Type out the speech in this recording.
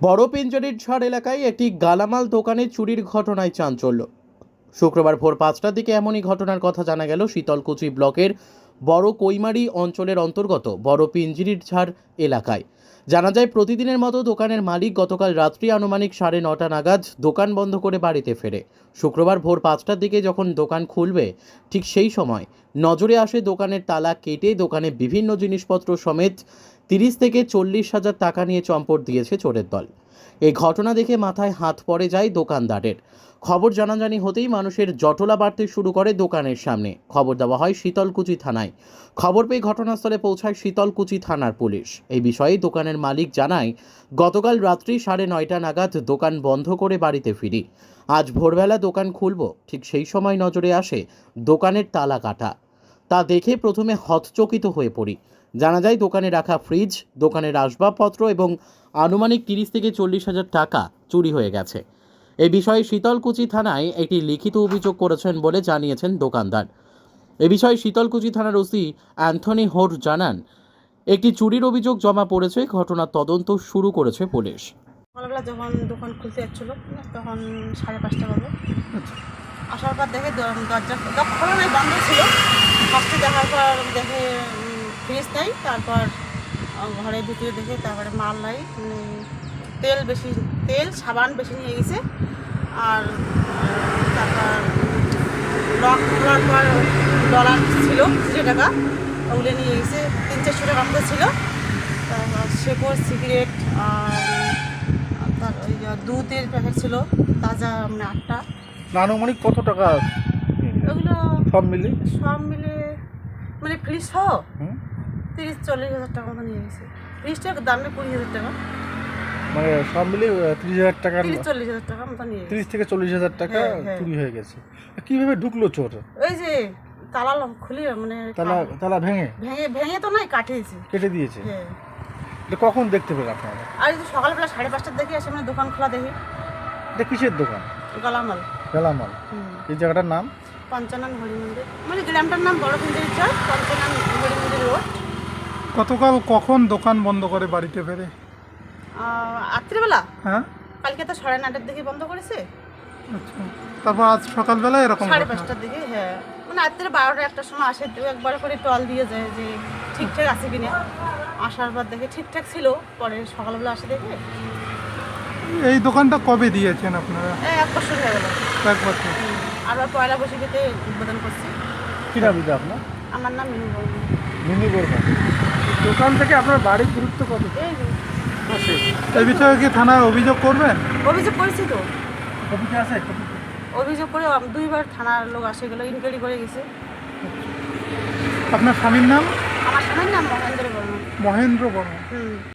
বড় পেঞ্জারির ঝাড় এলাকায় একটি গালামাল দোকানে চুরির ঘটনায় চাঞ্চল্য। শুক্রবার ভোর পাঁচটার দিকে এমনই ঘটনার কথা জানা গেল শীতলকুচি ব্লকের বড় কৈমারি অঞ্চলের অন্তর্গত বড় পিঞ্জিরির ঝাড় এলাকায়। জানা যায়, প্রতিদিনের মতো দোকানের মালিক গতকাল রাত্রি আনুমানিক সাড়ে নটা নাগাদ দোকান বন্ধ করে বাড়িতে ফেরে। শুক্রবার ভোর পাঁচটার দিকে যখন দোকান খুলবে, ঠিক সেই সময় নজরে আসে দোকানের তালা কেটে দোকানে বিভিন্ন জিনিসপত্র সমেত তিরিশ থেকে চল্লিশ হাজার টাকা নিয়ে চম্পট দিয়েছে চোরের দল। এই ঘটনা দেখে মাথায় হাত পড়ে যায় দোকানদারের। খবর জানাজানি হতেই মানুষের জটলা বাড়তে শুরু করে দোকানের সামনে। খবর দেওয়া হয় শীতলকুচি থানায়। খবর পেয়ে ঘটনাস্থলে পৌঁছায় শীতলকুচি থানার পুলিশ। এই বিষয়ে দোকানের মালিক জানায়, গতকাল রাত্রি সাড়ে নয়টা নাগাদ দোকান বন্ধ করে বাড়িতে ফিরি। আজ ভোরবেলা দোকান খুলব। ঠিক সেই সময় নজরে আসে দোকানের তালা কাটা তা দেখে প্রথমে হতচকিত হয়ে পড়ি। জানা যায় দোকানে রাখা ফ্রিজ দোকানের আসবাবপত্র এবং আনুমানিক তিরিশ থেকে চল্লিশ হাজার টাকা চুরি হয়ে গেছে। এই বিষয়ে শীতলকুচি থানায় একটি লিখিত অভিযোগ করেছেন বলে জানিয়েছেন দোকানদার। এ বিষয়ে শীতলকুচি থানার ওসি অ্যান্থনি হোর জানান একটি চুরির অভিযোগ জমা পড়েছে ঘটনার তদন্ত শুরু করেছে পুলিশ। সকালবেলা যখন দোকান খুলতে যাচ্ছিল তখন সাড়ে পাঁচটা বাজে। আসার পর দেখে দরজা খোলা নাই বন্ধ ছিল। ফার্স্টে দেখার পর দেখে ফ্রিজ নেই। তারপর ঘরের ভিতরে দেখে তারপরে মাল নাই। মানে তেল বেশি, তেল, সাবান বেশি নিয়ে গেছে। আর, তারপর লক খোলার পর ডলার ছিল তিনশো টাকা। ওগুলো নিয়ে গেছে। তিন চারশো টাকা মতো ছিল। তারপর শেকড় সিগারেট, আর তার ওই দুধের প্যাকেট ছিল। তাজা মানে আটটা। আনুমানিক কত টাকা ওগুলো সব মিলে? সব মিলে মানে ফ্রিজ সহ? তিরিশ চল্লিশ হাজার টাকা মতো নিয়ে গেছে ফ্রিজটার দামে কুড়ি হাজার টাকা। মানে সব মিলে তিরিশ হাজার তিরিশ চল্লিশ হাজার টাকা মতো নিয়ে তিরিশ থেকে চল্লিশ হাজার টাকা হ্যাঁ, হ্যাঁ। চুরি হয়ে গেছে। কীভাবে ঢুকলো চোর? ওই যে তালা খুলে মানে তালা তালা ভেঙে? ভেঙে ভেঙে তো নয় কাটিয়েছে। কেটে দিয়েছে? হ্যাঁ। এটা কখন দেখতে পেলেন আপনারা? আর সকালবেলা সাড়ে পাঁচটার দিকে এসে মানে দোকান খোলা দেখি। এটা কিসের দোকান? গালামাল। গেলামাল এই জায়গাটার নাম? পঞ্চানন হরি মন্দির মানে গ্রামটার নাম বড় পিঞ্জের চর পঞ্চানন হরি মন্দির রোড। গতকাল কখন দোকান বন্ধ করে বাড়িতে ফেরে? রাত্রিবেলা? হ্যাঁ। কালকে তো সাড়ে নটার দিকে বন্ধ করেছে। আচ্ছা। তারপর আজ সকালবেলা এরকম সাড়ে পাঁচটার দিকে হ্যাঁ। মানে রাত্রে বারোটা একটার সময় আসে দু একবার করে টল দিয়ে যায় যে ঠিকঠাক আছে কিনা। আসার পর দেখে ঠিকঠাক ছিল পরে সকালবেলা আসে দেখে এই দোকানটা কবে দিয়েছেন আপনারা? এক বছর হয়ে গেল। এক বছর। আবার পয়লা বৈশাখীতে উদ্বোধন করছি। কি নাম দিদি আপনার? আমার নাম মিনু বর্মন। মিনি বর্মা। দোকান থেকে আপনার বাড়ির দূরত্ব কত? এই এই বিষয়ে কি থানায় অভিযোগ করবেন? অভিযোগ করেছি তো। কপিতে আছে? অভিযোগ করে দুইবার থানার লোক আসে গেলো ইনকোয়ারি করে গেছে। আপনার স্বামীর নাম? আমার স্বামীর নাম মহেন্দ্র বর্মন মহেন্দ্র বর্মা। হুম।